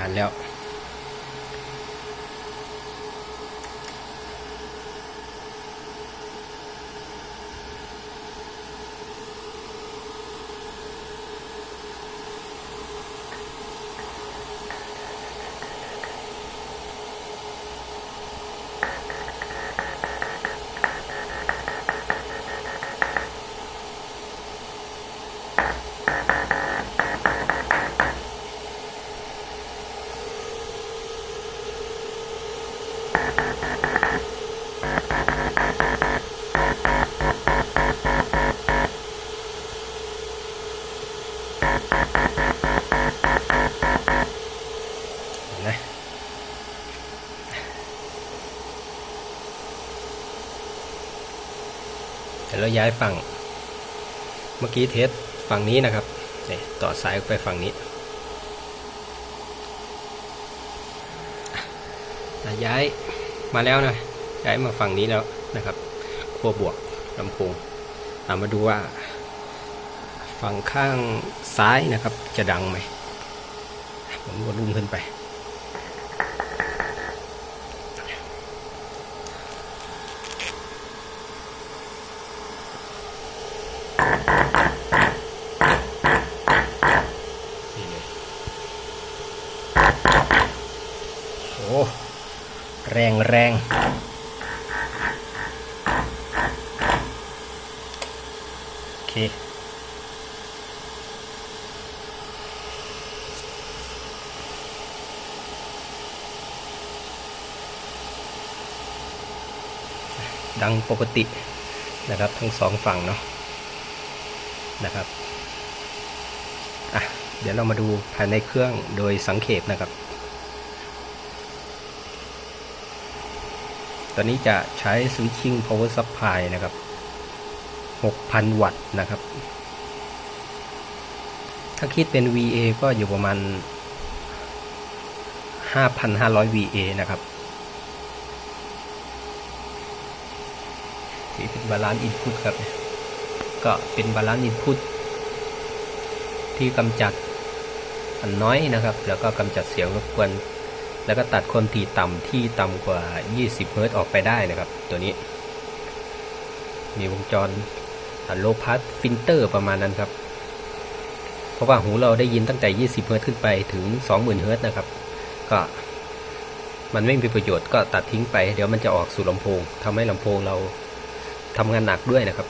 งานแล้ว นะเดี๋ยวเราย้ายฝั่ง เมื่อกี้เทสฝั่งนี้นะครับเนี่ยต่อสายไปฝั่งนี้ ย้าย มาแล้วนะย้ายมาฝั่งนี้แล้วนะครับขั้วบวกลำโพงามาดูว่า ฝั่งข้างซ้ายนะครับ จะดังไหมผมกดลุ่มขึ้นไป โอ้ แรงแรงโอเคดังปกตินะครับทั้งสองฝั่งเนาะนะครับอะเดี๋ยวเรามาดูภายในเครื่องโดยสังเขปนะครับ ตอนนี้จะใช้ switching power supply นะครับ 6,000 วัตต์นะครับ ถ้าคิดเป็น VA ก็อยู่ประมาณ 5,500 VA นะครับที่เป็นบาลานซ์อินพุตครับ ก็เป็นบาลานซ์อินพุตที่กำจัดอันน้อยนะครับ แล้วก็กำจัดเสียงรบกวน แล้วก็ตัดความถี่ต่ำที่ต่ำกว่า 20 เฮิรตซ์ออกไปได้นะครับ ตัวนี้ มีวงจรโลพัสฟิลเตอร์ประมาณนั้นครับ เพราะว่าหูเราได้ยินตั้งแต่ 20 เฮิรตซ์ขึ้นไปถึง 20,000 เฮิรตซ์นะครับ ก็มันไม่มีประโยชน์ก็ตัดทิ้งไป เดี๋ยวมันจะออกสู่ลำโพงทำให้ลำโพงเราทำงานหนักด้วยนะครับ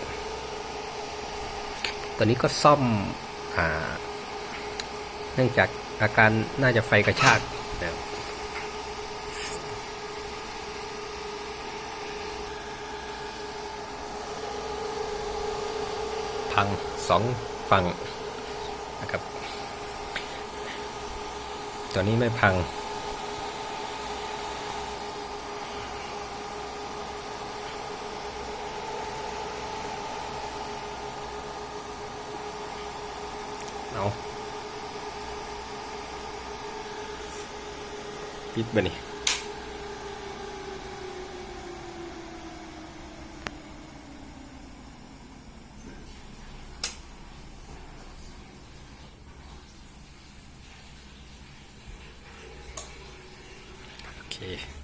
ตอนนี้ก็ซ่อมเนื่องจากอาการน่าจะไฟกระชากนะครับ พังสองฝั่งนะครับตัวนี้ไม่พัง เอาปิดไปนี่ Yeah.